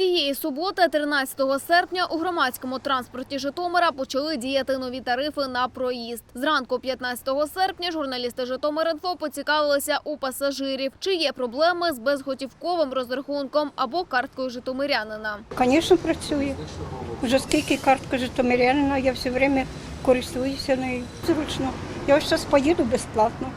цієї суботи, 13 серпня, у громадському транспорті Житомира почали діяти нові тарифи на проїзд. Зранку 15 серпня журналісти Житомир.Інфо поцікавилися у пасажирів, чи є проблеми з безготівковим розрахунком або карткою житомирянина. Звісно, працює. Вже скільки картка житомирянина, я все время користуюся нею. Зручно. Я ось зараз поїду безплатно.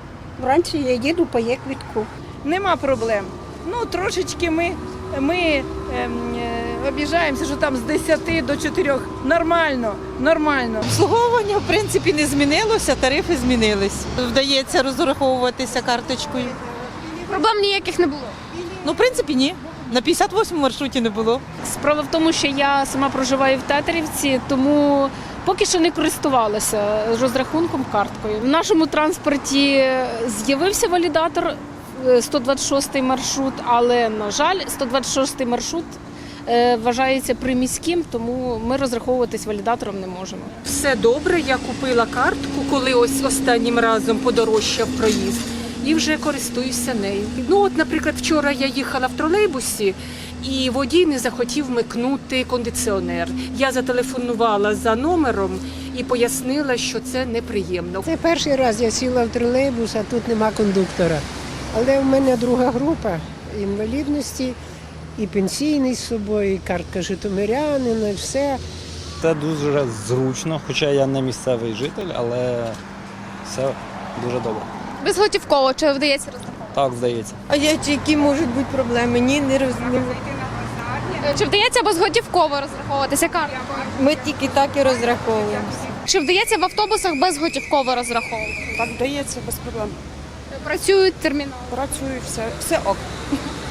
Вранці я їду по є квітку. Нема проблем. Ну, трошечки ми, ми ем, е, обіжаємося, що там з 10 до 4. Нормально, нормально. Обслуговування в принципі не змінилося, тарифи змінились. Вдається розраховуватися карточкою. Проблем ніяких не було. Ну, в принципі, ні. На 58 маршруті не було. Справа в тому, що я сама проживаю в Тетерівці, тому поки що не користувалася розрахунком карткою. В нашому транспорті з'явився валідатор 126 маршрут, але на жаль, 126 маршрут е, вважається приміським, тому ми розраховуватись валідатором не можемо. Все добре, я купила картку, коли ось останнім разом подорожчав проїзд, і вже користуюся нею. Ну, от, наприклад, вчора я їхала в тролейбусі, і водій не захотів вмикнути кондиціонер. Я зателефонувала за номером і пояснила, що це неприємно. Це перший раз я сіла в тролейбус, а тут нема кондуктора. Але в мене друга група інвалідності, і пенсійний з собою, і картка житомирянина, і все. Це дуже зручно, хоча я не місцевий житель, але все дуже добре. Безготівково чи вдається розраховувати? Так здається. А які можуть бути проблеми? Ні, не розумію. Чи вдається безготівково розраховуватися карткою? Ми тільки так і розраховуємося. Чи вдається в автобусах безготівково розраховувати? Так вдається без проблем. Працюють терміново. Працюю, все, все ок.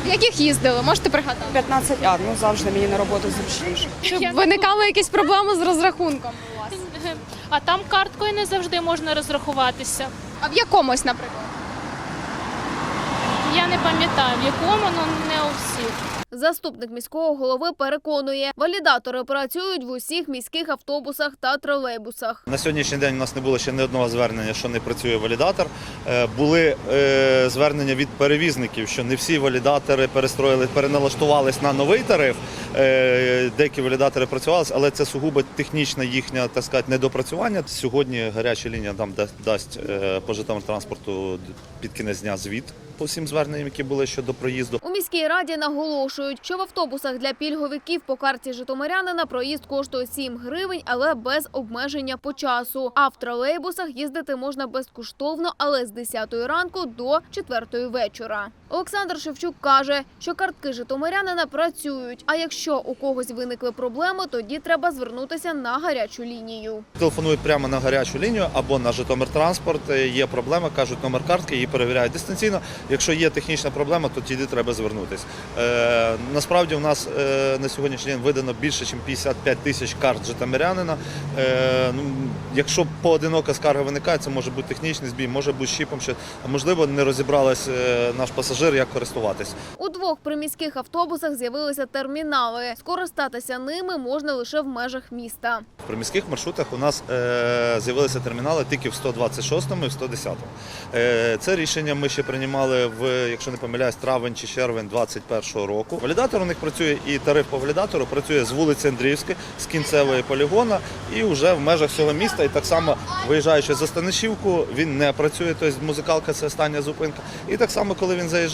В яких їздили? Можете пригадати? 15 а, ну завжди мені на роботу зручніше. Щоб виникали якісь проблеми з розрахунком у вас? А там карткою не завжди можна розрахуватися. А в якомусь, наприклад? Я не пам'ятаю, в якому, але не у всіх. Заступник міського голови переконує, валідатори працюють в усіх міських автобусах та тролейбусах. На сьогоднішній день у нас не було ще ні одного звернення, що не працює валідатор. Е, Були е, звернення від перевізників, що не всі валідатори перестроїли, переналаштувались на новий тариф. Е, Деякі валідатори працювали, але це сугубо технічне їхнє так сказати, недопрацювання. Сьогодні гаряча лінія нам дасть по Житомиртранспорту під кінець дня звіт по всім зверненням, які були щодо проїзду. У міській раді наголошують, що в автобусах для пільговиків по карті житомирянина проїзд коштує 7 гривень, але без обмеження по часу. А в тролейбусах їздити можна безкоштовно, але з 10 ранку до 4 вечора. Олександр Шевчук каже, що картки житомирянина працюють. А якщо у когось виникли проблеми, тоді треба звернутися на гарячу лінію. Телефонують прямо на гарячу лінію або на Житомиртранспорт. Е, Є проблема, кажуть номер картки, її перевіряють дистанційно. Якщо є технічна проблема, то тоді треба звернутися. Е, насправді у нас е, на сьогоднішній день видано більше, ніж 55 тисяч карт житомирянина. Е, ну, якщо поодинока скарга виникає, це може бути технічний збій, може бути щіпом, що можливо не розібралась е, наш пасажир, як користуватись. У двох приміських автобусах з'явилися термінали. Скористатися ними можна лише в межах міста. В приміських маршрутах у нас е, з'явилися термінали тільки в 126 і в 110. Е, це рішення ми ще приймали в, якщо не помиляюсь, травень чи червень 2021 року. Валідатор у них працює і тариф по валідатору працює з вулиці Андріївської, з кінцевої полігона і вже в межах всього міста. І так само виїжджаючи за Станишівку, він не працює, тобто музикалка це остання зупинка. І так само, коли він заїжджає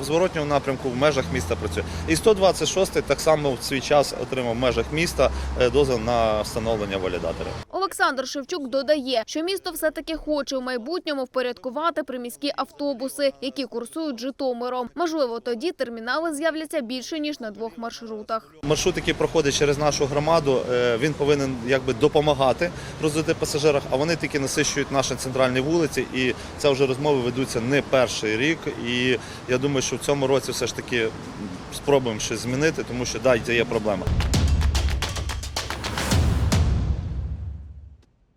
в зворотньому напрямку, в межах міста працює. І 126 так само в свій час отримав в межах міста е, дозвіл на встановлення валідаторів. Олександр Шевчук додає, що місто все-таки хоче в майбутньому впорядкувати приміські автобуси, які курсують Житомиром. Можливо, тоді термінали з'являться більше ніж на двох маршрутах. Маршрут, який проходить через нашу громаду, е, він повинен якби допомагати розвити пасажирах, а вони тільки насищують наші центральні вулиці, і це вже розмови ведуться не перший рік. І я думаю, що в цьому році все ж таки спробуємо щось змінити, тому що да, є проблема.